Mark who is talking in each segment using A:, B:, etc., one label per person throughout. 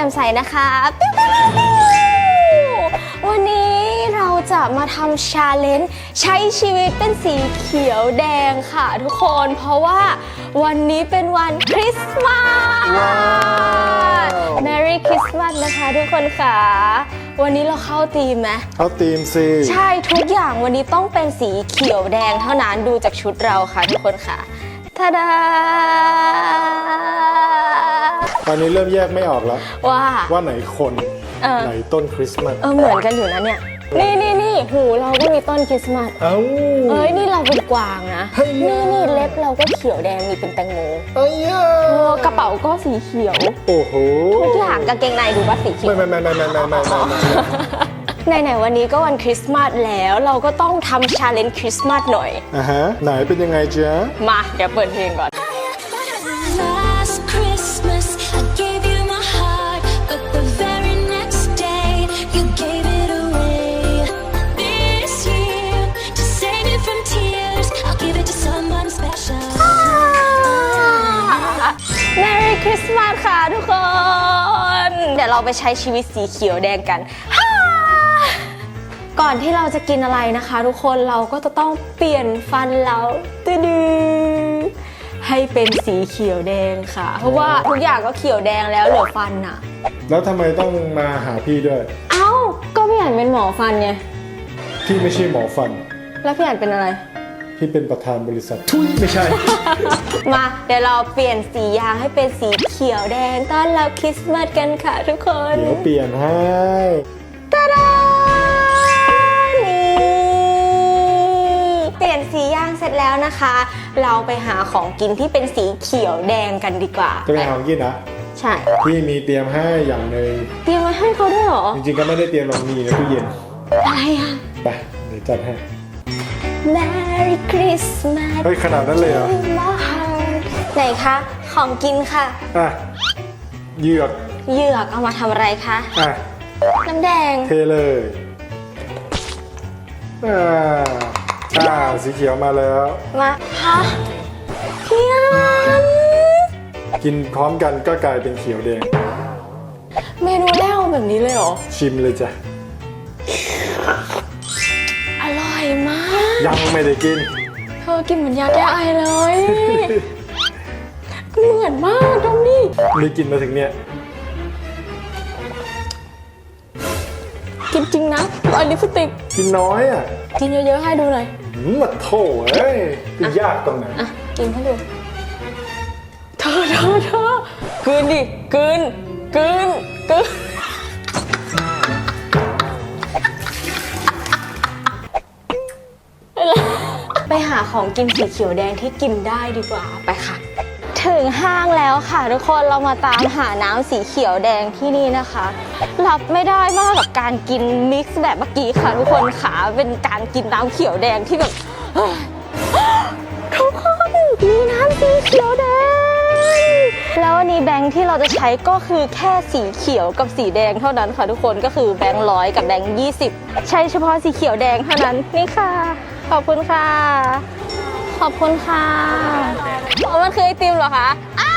A: จ่มใสนะคะปิ้วปิ้วปิ้วปิ้ววันนี้เราจะมาทำชาเลนจ์ใช้ชีวิตเป็นสีเขียวแดงค่ะทุกคนเพราะว่าวันนี้เป็นวันคริสต์มาส
B: ว้าว
A: Merry Christmas นะคะทุกคนค่ะ วันนี้เราเข้าธีมไหม
B: เขาตีมสิ
A: ใช่ทุกอย่างวันนี้ต้องเป็นสีเขียวแดงเท่านั้นดูจากชุดเราค่ะทุกคนค่ะทาดา
B: ตอนนี้เริ่มแยกไม่ออกแล้ว
A: ว่า
B: ว่าไหนคน
A: เออ
B: ไหนต้นคริสต์มาส
A: เออเหมือนกันอยู่นะเนี่ย นี่นี่นี่หูเราก็มีต้นคริสต์มาส
B: เอ้า
A: เอ้ยนี่เราเป็นกวางนะ
B: เฮ้ย
A: นี่นี่เล็บเราก็เขียวแดงมีเป็นแตงโม
B: เอ้ย
A: เออกระเป๋าก็สีเขียว
B: โอ้โห
A: ทุกอย่างกางเกงในดูว่าสีเขียว
B: ไม่ไม่ไม่ไม่ไม่ไม่ไม่ไม่ไม่
A: ไหนๆวันนี้ก็วันคริสต์มาสแล้วเราก็ต้องทำชาเลนจ์คริสต์มาสหน่อย
B: อะฮะไหนเป็นยังไงจ๊ะ
A: มา เดี๋ยวเปิดเพลงก่อน Merry Christmas ค่ะทุกคน เดี๋ยวเราไปใช้ชีวิตสีเขียวแดงกันฮ่าก่อนที่เราจะกินอะไรนะคะ ทุกคนเราก็จะต้องเปลี่ยนฟันเราตืดอให้เป็นสีเขียวแดงค่ะ เพราะว่าทุกอย่างก็เขียวแดงแล้วเหลือฟันอะ
B: แล้วทำไมต้องมาหาพี่ด้วย
A: เอ้าก็พี่อ่านเป็นหมอฟันไง
B: พี่ไม่ใช่หมอฟัน
A: แล้วพี่อ่านเป็นอะไร
B: พี่เป็นประธานบริษัททุยไม่ใช่
A: มาเดี๋ยวเราเปลี่ยนสียางให้เป็นสีเขียวแดงต้อนรับคริสต์มาสกันค่ะทุกคน
B: เดี๋ยวเปลี่ยนให้
A: ตาดานี่เปลี่ยนสีย่างเสร็จแล้วนะคะ เราไปหาของกินที่เป็นสีเขียวแดงกันดีกว่า
B: จะไปหาของกินนะ
A: ใช่
B: พี่มีเตรียมให้อย่างหนึ่ง
A: เตรียมไว้ให้เขาด้วยเหรอ
B: จริงๆก็ไม่ได้เตรียมหรอกมีในตู้เย็น
A: อะไรอะ
B: ไปเดี๋ยวจัดให้
A: Merry Christmas
B: เฮ้ยขนาดนั้นเลยเหรอ
A: to my heart ไหนคะ ของกินค่ะ
B: อะเหยือก
A: เหยือกเอามาทำอะไรคะ
B: อะ
A: น้ำแดง
B: เทเลยอ่าอ่าสีเขียวมาแล้ว
A: มาฮะพี่อัน
B: กินพร้อมกันก็กลายเป็นเขียวแดง
A: เมนูแรกเอาแบบนี้เลยเหรอ
B: ชิมเลยจ้ะ
A: อร่อยมาก
B: ยังไม่ได้กิน
A: เธอกินเหมือนยาแก้ไอเลย เหมือนมากตรงนี้
B: มีกินมาถึงเนี่ย
A: กินจริงนะรอยลิปสติก
B: กินน้อยอะ
A: กินเยอะๆให้ดูหน่อย
B: หืมมาโถเอ้ยจะยากตรงไหน
A: อะ กินให้ดู เธอเธอเธอกินดิกินกินกิน ไปหาของกินสีเขียวแดงที่กินได้ดีกว่าไปค่ะ ถึงห้างแล้วค่ะทุกคนเรามาตามหาน้ำสีเขียวแดงที่นี่นะคะ รับไม่ได้มากกับการกินมิกซ์แบบเมื่อกี้ค่ะ ทุกคนขาเป็นการกินน้ำเขียวแดงที่แบบเฮ้ยทุกคนมีน้ำสีเขียวแดง แล้ววันนี้แบงค์ที่เราจะใช้ก็คือแค่สีเขียวกับสีแดงเท่านั้นค่ะทุกคนก็คือแบงค์ร้อยกับแบงค์ยี่สิบใช้เฉพาะสีเขียวแดงเท่านั้นนี่ค่ะ ขอบคุณค่ะ ขอบคุณค่ะอ๋อมันคือไอติมเหรอคะอ้า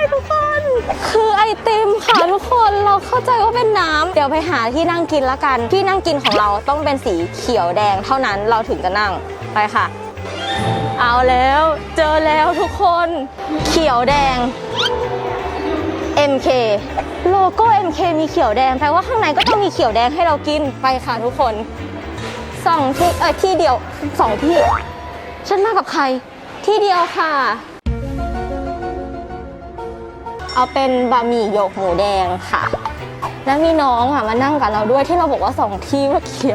A: ยทุกคน คือไอติมค่ะทุกคนเราเข้าใจว่าเป็นน้ำเดี๋ยวไปหาที่นั่งกินละกัน ที่นั่งกินของเราต้องเป็นสีเขียวแดงเท่านั้นเราถึงจะนั่งไปค่ะ เอาแล้วเจอแล้วทุกคน เขียวแดง MK โลโก้ MK มีเขียวแดงแปลว่าข้างในก็ต้องมีเขียวแดงให้เรากินไปค่ะทุกคน สองที่เออที่เดียวสองที่ ฉันมากับใคร ที่เดียวค่ะ เอาเป็นบะหมี่หยกหมูแดงค่ะ แล้วมีน้องอะมานั่งกับเราด้วยที่เราบอกว่าสองที่เมื่อกี้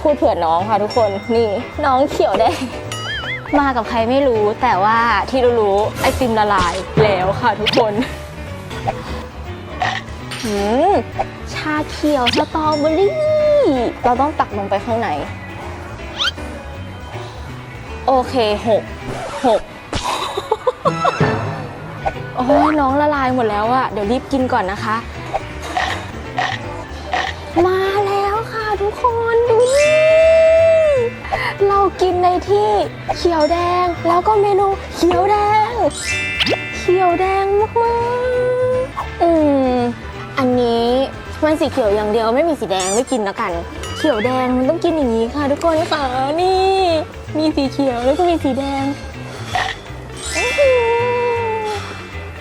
A: พูดเผื่อน้องค่ะทุกคนนี่น้องเขียวแดงมากับใครไม่รู้แต่ว่าที่รู้ๆไอติมละลายแล้วค่ะทุกคนหืมชาเขียวสตรอเบอรี่ เราต้องตักลงไปข้างใน โอเคหกหกโอ้ยน้องละลายหมดแล้วอะเดี๋ยวรีบกินก่อนนะคะ มาแล้วค่ะทุกคนดูนี่เรากินในที่เขียวแดง แล้วก็เมนูเขียวแดง เขียวแดงมากๆอืมอันนี้ มันสีเขียวอย่างเดียวไม่มีสีแดงไม่กินแล้วกัน เขียวแดงมันต้องกินอย่างนี้ค่ะ ทุกคนค่ะนี่ มีสีเขียวแล้วก็มีสีแดง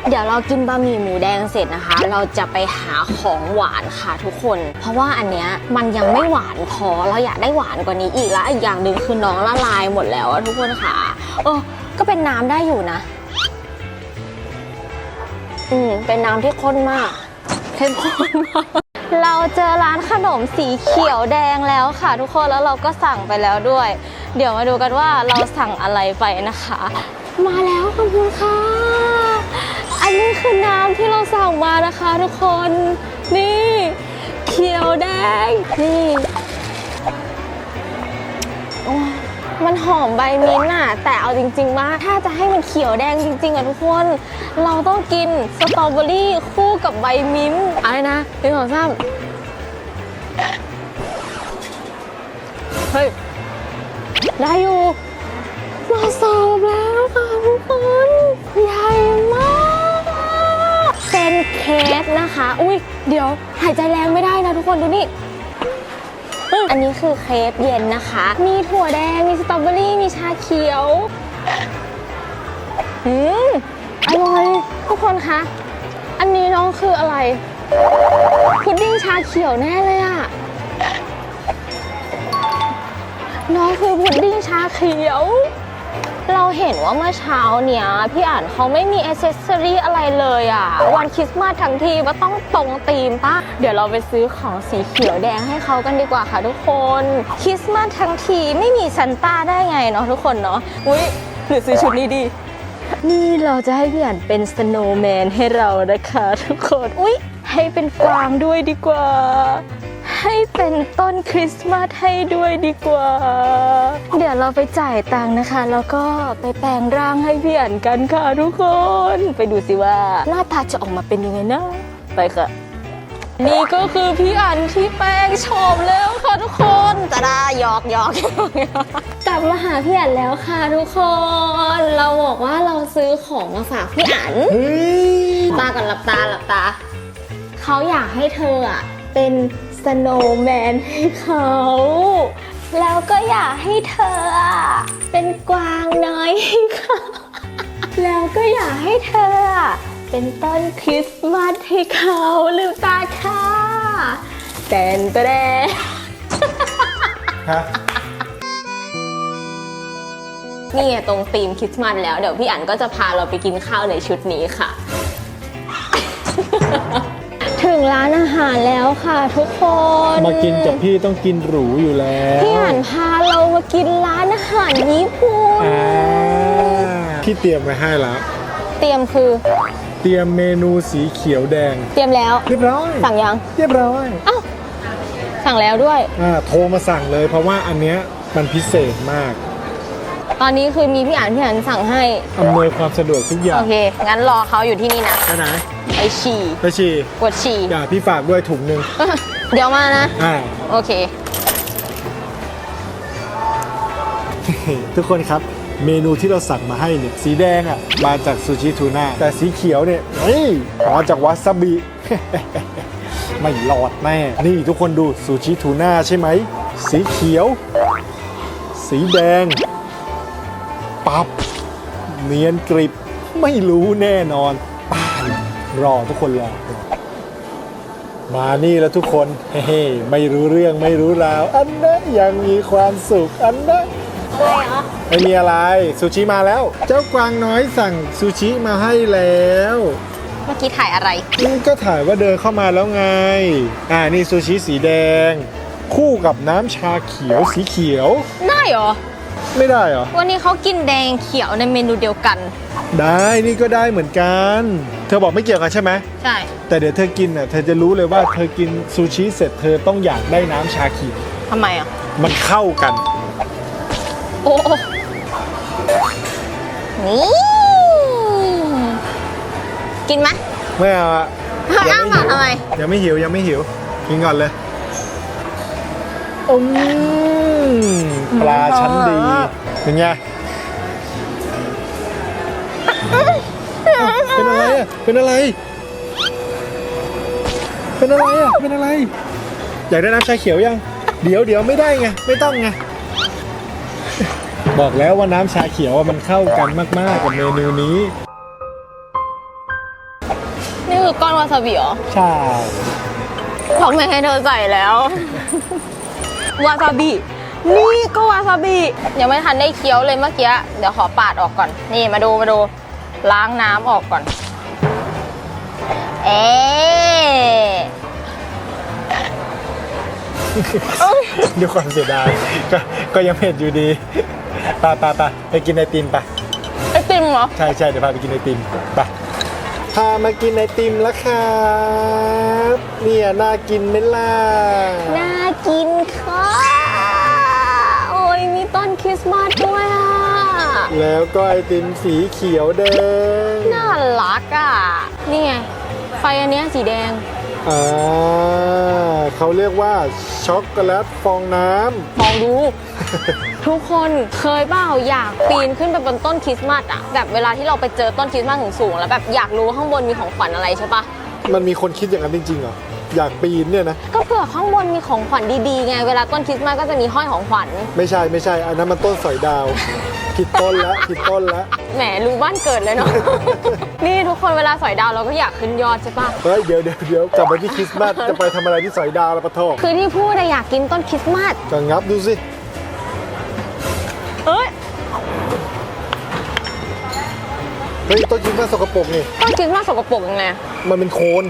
A: เดี๋ยวเรากินบะหมี่หมูแดงเสร็จนะคะ เราจะไปหาของหวานค่ะทุกคน เพราะว่าอันเนี้ยมันยังไม่หวานพอเราอยากได้หวานกว่านี้อีกแล้วอีกอย่างหนึ่งคือน้องละลายหมดแล้วอะทุกคนค่ะเออก็เป็นน้ำได้อยู่นะ อืมเป็นน้ำที่ข้นมากเข้มข้นมาก เราเจอร้านขนมสีเขียวแดงแล้วค่ะ ทุกคนแล้วเราก็สั่งไปแล้วด้วย เดี๋ยวมาดูกันว่าเราสั่งอะไรไปนะคะ มาแล้วขอบคุณค่ะ อันนี้คือน้ำที่เราสั่งมานะคะ ทุกคนนี่เขียวแดงนี่โอ้ มันหอมใบมิ้นท์อะแต่เอาจริงๆว่าถ้าจะให้มันเขียวแดงจริงๆอะทุกคน เราต้องกินสตรอเบอรี่คู่กับใบมิ้นท์อะไรนะหนึ่งสองสามเฮ้ย ได้อยู่มาเสิร์ฟแล้วค่ะทุกคน ใหญ่มาก เป็นเค้กนะคะ อุ้ยเดี๋ยวหายใจแรงไม่ได้นะทุกคนดูนี่ อันนี้คือเครปเย็นนะคะ มีถั่วแดง มีสตรอเบอรี่ มีชาเขียว อืมอร่อยทุกคนคะ อันนี้น้องคืออะไรพุดดิ้งชาเขียวแน่เลยอะน้องคือพุดดิ้งชาเขียว เราเห็นว่าเมื่อเช้าเนี้ยพี่อ่านเขาไม่มีอ c เซสซอรี่อะไรเลยอะ วันคริสต์มาสทั้งทีว่าต้องตรงธีมปะเดี๋ยวเราไปซื้อของสีเขียวแดงให้เขากันดีกว่าค่ะทุกคนคริสต์มาสทั้งทีไม่มีซันต้าได้ไงเนาะทุกคนเนาะอุ้ยหรือซื้อชุดนี้ดี นี่เราจะให้พี่อ่านเป็นสโนว์แมนให้เรานะคะทุกคน อุ๊ย ให้เป็นกวางด้วยดีกว่า ให้เป็นต้นคริสต์มาสให้ด้วยดีกว่า เดี๋ยวเราไปจ่ายตังค์นะคะ แล้วก็ไปแปลงร่างให้พี่อ่านกันค่ะทุกคน ไปดูสิว่าหน้าตาจะออกมาเป็นยังไงนะ ไปค่ะ นี่ก็คือพี่อันที่แป้งโฉมแล้วค่ะทุกคนตาดาหยอกหยอกหยอกกลับมาหาพี่อันแล้วค่ะทุกคน เราบอกว่าเราซื้อของมาฝากพี่อัน
B: เฮ้ย
A: ตาก่อนหลับตาหลับตา เขาอยากให้เธออะเป็น สโนว์แมนให้เขา แล้วก็อยากให้เธออะเป็นกวางน้อยให้เขาแล้วก็อยากให้เธออะเป็นต้นคริสต์มาสให้เขาลืมตาค่ะแตนแตน
B: ฮะ
A: นี่ไงตรงธีมคริสต์มาสแล้ว เดี๋ยวพี่อั๋นก็จะพาเราไปกินข้าวในชุดนี้ค่ะถึง ร้านอาหารแล้วค่ะทุกคน
B: มากินกับพี่ต้องกินหรูอยู่แล้ว
A: พี่อั๋นพาเรามากินร้านอาหารญี่ปุ่น
B: อ่าพี่เตรียมไว้ให้แล้ว
A: เตรียมคือ
B: เตรียมเมนูสีเขียวแดง
A: เตรียมแล้ว
B: เรียบร้อย
A: สั่งยัง
B: เรียบร้อย
A: อ้าวสั่งแล้วด้วย
B: อ่าโทรมาสั่งเลยเพราะว่าอันเนี้ยมันพิเศษมาก
A: ตอนนี้คือมีพี่อั๋นพี่อั๋นสั่งให้
B: อำนวยความสะดวกทุกอย่า
A: โองเค งั้นรอเขาอยู่ที่นี่นะ
B: ไปไหน
A: ไปฉี่
B: ไปฉี่
A: กดฉี่
B: อย่าพี่ฝากด้วยถุงหนึ่ง
A: เดี๋ยวมานะ
B: อ่า
A: โอเค
B: ทุกคนครับ เมนูที่เราสั่งมาให้เนี่ย สีแดงอะ มาจากซูชิทูน่า แต่สีเขียวเนี่ยเฮ้ยมาจากวาซาบิ ไม่หลอดแน่ นี่ทุกคนดูซูชิทูน่าใช่ไหม สีเขียว สีแดง ปับเนียนกริบไม่รู้แน่นอนป้ายรอทุกคนรอรอมานี่แล้วทุกคนเฮ้ๆไม่รู้เรื่องไม่รู้ราว อันนั้นยังมีความสุขอันนั้น
A: อะไรเหรอ
B: ไม่มีอะไรซูชิมาแล้ว เจ้ากวางน้อยสั่งซูชิมาให้แล้ว
A: เมื่อกี้ถ่ายอะไร
B: อืมก็ถ่ายว่าเดินเข้ามาแล้วไง อ่านี่ซูชิสีแดง คู่กับน้ำชาเขียวสีเขียว
A: ได้เหรอ
B: ไม่ได้เหรอ
A: วันนี้เขากินแดงเขียวในเมนูเดียวกัน
B: ได้นี่ก็ได้เหมือนกัน เธอบอกไม่เกี่ยวกันใช่ไหม
A: ใช่
B: แต่เดี๋ยวเธอกินอะ เธอจะรู้เลยว่าเธอกินซูชิเสร็จเธอต้องอยากได้น้ำชาเขียว
A: ทำไมอะ
B: มันเข้ากัน
A: โอ้โอ้นี่กินไหม
B: ไม่เอาอะ
A: อ้าวปากทำไม
B: ยังไม่หิวยังไม่หิว กินก่อนเลยอืม ปลาชั้นดีเป็นไงเป็นอะไรอะเป็นอะไร เป็นอะไรอะเป็นอะไร อยากได้น้ำชาเขียวยัง เดี๋ยวเดี๋ยวไม่ได้ไง ไม่ต้องไง บอกแล้วว่าน้ำชาเขียวอะมันเข้ากันมากๆกับเมนูนี้
A: นี่คือก้อนวาซาบิเหรอ
B: ใช่
A: เขาไม่ให้เธอใส่แล้ว วาซาบิ นี่ก็วาซาบิยังไม่ทันได้เคี้ยวเลยเมื่อกี้ เดี๋ยวขอปาดออกก่อน นี่มาดูมาดู ล้างน้ำออกก่อน เอ๊ะ
B: ด้วยความเสียดายก็ก็ยังเผ็ดอยู่ดีไปไปไปไปกินไอติมไป
A: ไอติมเหรอ
B: ใช่ใช่เดี๋ยวพาไปกินไอติมไปพามากินไอติมแล้วครับเนี่ยน่ากินไหมล่ะ
A: น่ากินค่ะโอ้ยมีต้นค ริสต์มาสด้วยอะ
B: แล้วก็ไอติมสีเขียวแดง
A: น่ารักอะ นี่ไง ไฟอันเนี้ยสีแดง
B: อ่าเขาเรียกว่าช็อกโกแลตฟองน้
A: มองดู ทุกคนเคยเปล่าอยากปีนขึ้นไปบนต้นคริสต์มาสอะแบบเวลาที่เราไปเจอต้นคริสต์มาสสูงๆแล้วแบบอยากรู้ว่าข้างบนมีของขวัญอะไรใช่ปะำ
B: มันมีคนคิดอย่างนั้นจริงๆเหรอ อยากปีนเนี่ยนะ
A: ก็เผื่อข้างบนมีของขวัญดีๆไง เวลาต้นคริสต์มาสก็จะมีห้อยของขวัญ
B: ไม่ใช่ไม่ใช่ อันนั้นมันต้นสอยดาว ผิดต้นแล้วผิดต้นแล้ว
A: แหมรู้บ้านเกิดเลยเนาะ นี่ทุกคนเวลาสอยดาวเราก็อยากขึ้นยอดใช่ปะ
B: เฮ้ยเดี๋ยวเดี๋ยวเดี๋ยวกลับมาที่คริสต์มาสจะไปทำอะไรที่สอยดาวแล้วปะโท
A: คือที่พูดอะอยากกินต้นคริสต์มาส
B: ก็งับดูสิ
A: เอ้ย
B: เฮ้ยต้นคริสต์มาสสกปรกนี่
A: ต้นคริสต์มาสสกปรกยังไง
B: มันเป็นโคน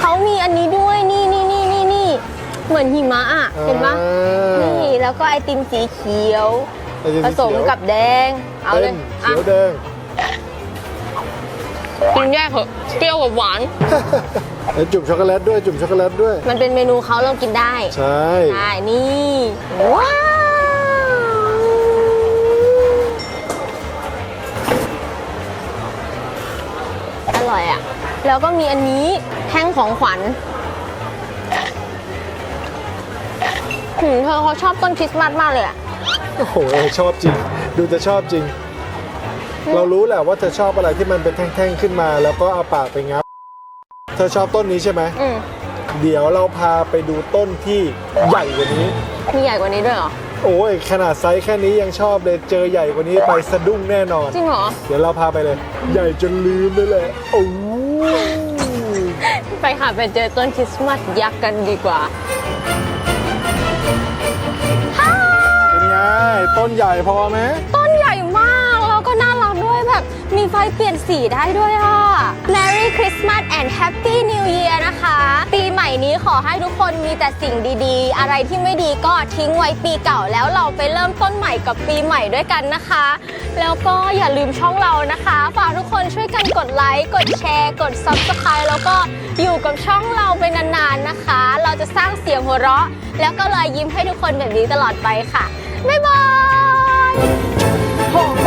A: เขามีอันนี้ด้วยนี่นี่นี่นี่นี่เหมือนหิมะอะเห็นปะ
B: อ่า
A: นี่แล้วก็ไอติมสีเขียว
B: ไอติ
A: ผ
B: สี
A: สม
B: ขียว
A: กับแดง เอาเล
B: เต็
A: ย
B: ม
A: อะ
B: เขียวแดง
A: กินแยกเถอะเปรี้ยวกับหวาน
B: แล้วจุ่มช็อกโกแลตด้วยจุ่มช็อกโกแลตด้วย
A: มันเป็นเมนูเขาเรากินได้
B: ใช่
A: ใช่นี่ ว้าว อร่อยอะแล้วก็มีอันนี้ แท่งของขวัญหืมเธอเขาชอบต้นคริสต์มาสมากเลยอะ
B: โอ้โหชอบจริง ดูจะชอบจริง เรารู้แหละว่าเธอชอบอะไรที่มันเป็นแท่งๆขึ้นมา แล้วก็เอาปากไปงับ เธอชอบต้นนี้ใช่ไหม
A: อืม
B: เดี๋ยวเราพาไปดูต้นที่ใหญ่กว่านี้
A: มีใหญ่กว่านี้ด้วยเหรอ
B: โอ้ยขนาดไซส์แค่นี้ยังชอบเลยเจอใหญ่กว่านี้ไปสะดุ้งแน่นอน
A: จริงเหรอ
B: เดี๋ยวเราพาไปเลย ใหญ่จนลืมเลยแหละโอ้ย
A: ไปค่ะไปเจอต้นคริสต์มาสยักษ์กันดีกว่า
B: เป็นไง ต้นใหญ่พอไหม
A: ต้นใหญ่ม มีไฟเปลี่ยนสีได้ด้วยอะ Merry Christmas and Happy New Year นะคะ ปีใหม่นี้ขอให้ทุกคนมีแต่สิ่งดีๆ อะไรที่ไม่ดีก็ทิ้งไว้ปีเก่าแล้วเราไปเริ่มต้นใหม่กับปีใหม่ด้วยกันนะคะ แล้วก็อย่าลืมช่องเรานะคะ ฝากทุกคนช่วยกันกดไลค์ กดแชร์ กด Subscribe แล้วก็อยู่กับช่องเราไปนานๆนะคะ เราจะสร้างเสียงหัวเราะ แล้วก็รอยยิ้มให้ทุกคนแบบนี้ตลอดไปค่ะ บ๊ายบาย